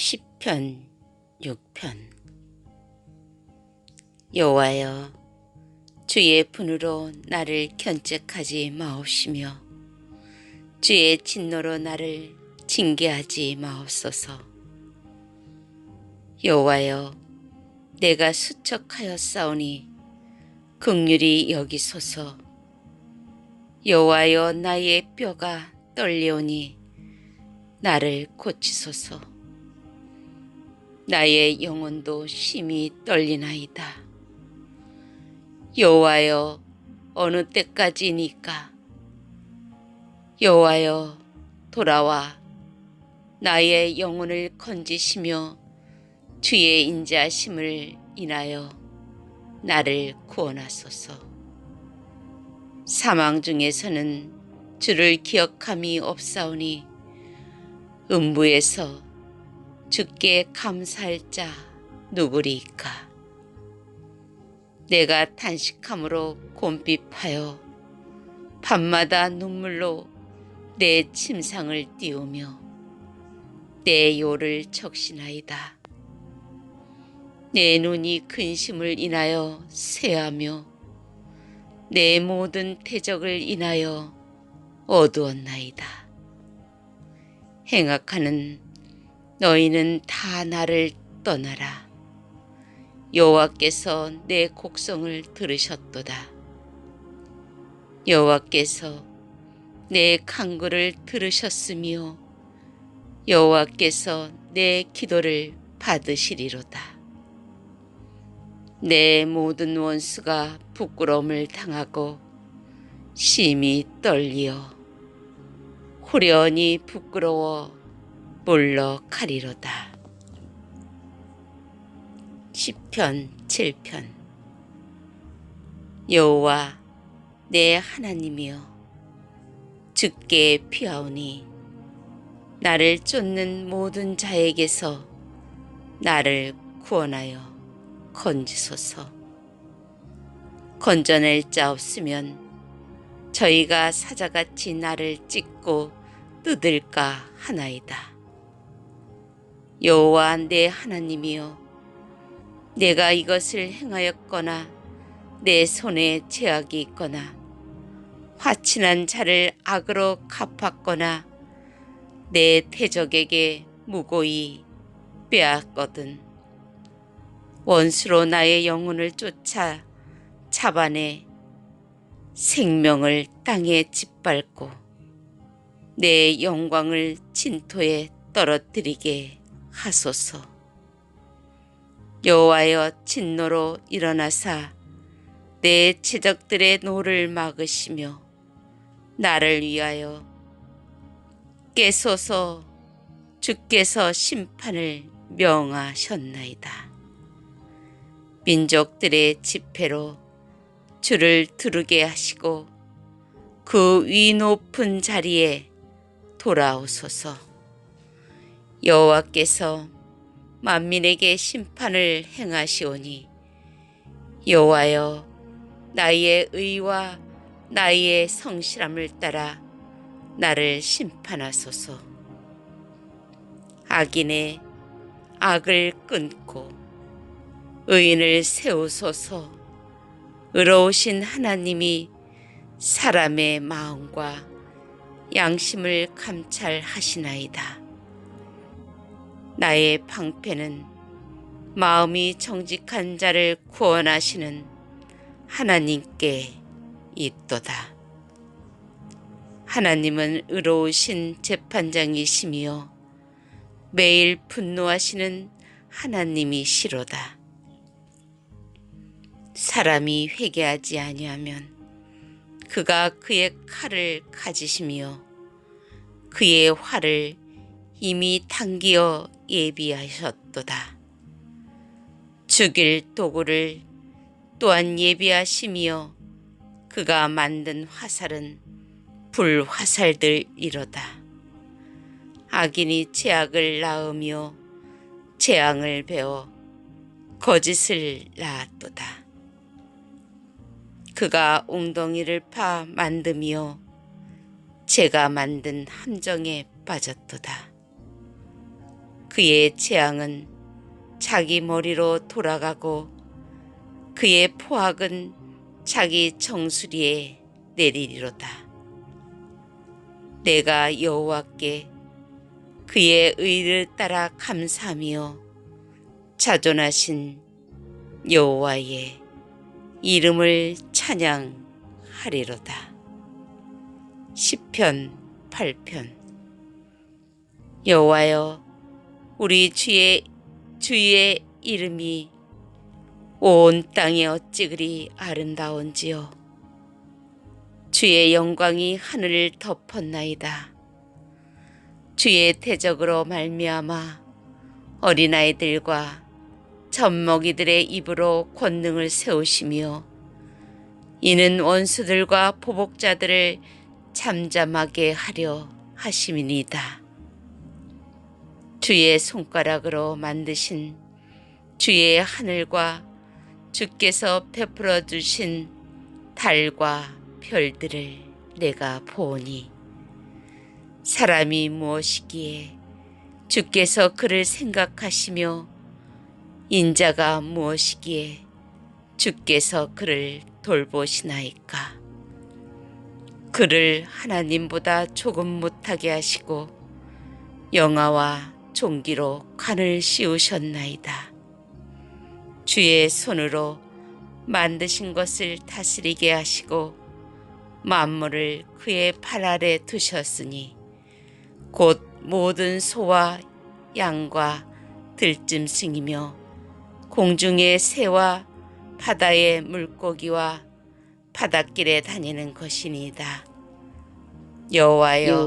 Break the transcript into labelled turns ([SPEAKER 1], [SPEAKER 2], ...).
[SPEAKER 1] 시편 6편. 여호와여 주의 분으로 나를 견책하지 마옵시며 주의 진노로 나를 징계하지 마옵소서. 여호와여 내가 수척하여 싸우니 극률이 여기소서. 여호와여 나의 뼈가 떨려오니 나를 고치소서 나의 영혼도 심히 떨리나이다. 여호와여 어느 때까지니까 여호와여 돌아와 나의 영혼을 건지시며 주의 인자심을 인하여 나를 구원하소서. 사망 중에서는 주를 기억함이 없사오니 음부에서 주께 감사할 자 누구리이까? 내가 탄식함으로 곰핍하여 밤마다 눈물로 내 침상을 띄우며 내 요를 적신하이다. 내 눈이 근심을 인하여 쇠하며 내 모든 태적을 인하여 어두웠나이다. 행악하는 너희는 다 나를 떠나라. 여호와께서 내 곡성을 들으셨도다. 여호와께서 내 간구를 들으셨으며 여호와께서 내 기도를 받으시리로다. 내 모든 원수가 부끄러움을 당하고 심히 떨리어 후련히 부끄러워 물러가리로다. 시편 7편 여호와 내 하나님이여 주께 피하오니 나를 쫓는 모든 자에게서 나를 구원하여 건지소서 건져낼 자 없으면 저희가 사자같이 나를 찢고 뜯을까 하나이다. 여호와 내 하나님이여 내가 이것을 행하였거나 내 손에 제약이 있거나 화친한 자를 악으로 갚았거나 내 태적에게 무고히 빼앗거든. 원수로 나의 영혼을 쫓아 잡아내 생명을 땅에 짓밟고 내 영광을 진토에 떨어뜨리게 하소서. 여호와여 진노로 일어나사 내 제적들의 노를 막으시며 나를 위하여 깨소서 주께서 심판을 명하셨나이다. 민족들의 집회로 주를 두르게 하시고 그 위 높은 자리에 돌아오소서. 여호와께서 만민에게 심판을 행하시오니 여호와여 나의 의와 나의 성실함을 따라 나를 심판하소서. 악인의 악을 끊고 의인을 세우소서. 의로우신 하나님이 사람의 마음과 양심을 감찰하시나이다. 나의 방패는 마음이 정직한 자를 구원하시는 하나님께 있도다. 하나님은 의로우신 재판장이시며 매일 분노하시는 하나님이시로다. 사람이 회개하지 아니하면 그가 그의 칼을 가지시며 그의 활을 이미 당기어 예비하셨도다. 죽일 도구를 또한 예비하시며 그가 만든 화살은 불화살들이로다. 악인이 죄악을 낳으며 재앙을 배워 거짓을 낳았도다. 그가 웅덩이를 파 만듦이요 제가 만든 함정에 빠졌도다. 그의 재앙은 자기 머리로 돌아가고 그의 포악은 자기 정수리에 내리리로다. 내가 여호와께 그의 의를 따라 감사하며 자존하신 여호와의 이름을 찬양하리로다. 시편 8편 여호와여 우리 주의 주의 이름이 온 땅에 어찌 그리 아름다운지요 주의 영광이 하늘을 덮었나이다 주의 대적으로 말미암아 어린아이들과 젖먹이들의 입으로 권능을 세우시며 이는 원수들과 보복자들을 잠잠하게 하려 하심이니이다. 주의 손가락으로 만드신 주의 하늘과 주께서 베풀어 주신 달과 별들을 내가 보니 사람이 무엇이기에 주께서 그를 생각하시며 인자가 무엇이기에 주께서 그를 돌보시나이까? 그를 하나님보다 조금 못하게 하시고 영아와 종기로 관을 씌우셨나이다. 주의 손으로 만드신 것을 다스리게 하시고 만물을 그의 팔 아래 두셨으니 곧 모든 소와 양과 들짐승이며 공중의 새와 바다의 물고기와 바닷길에 다니는 것이니이다. 여호와여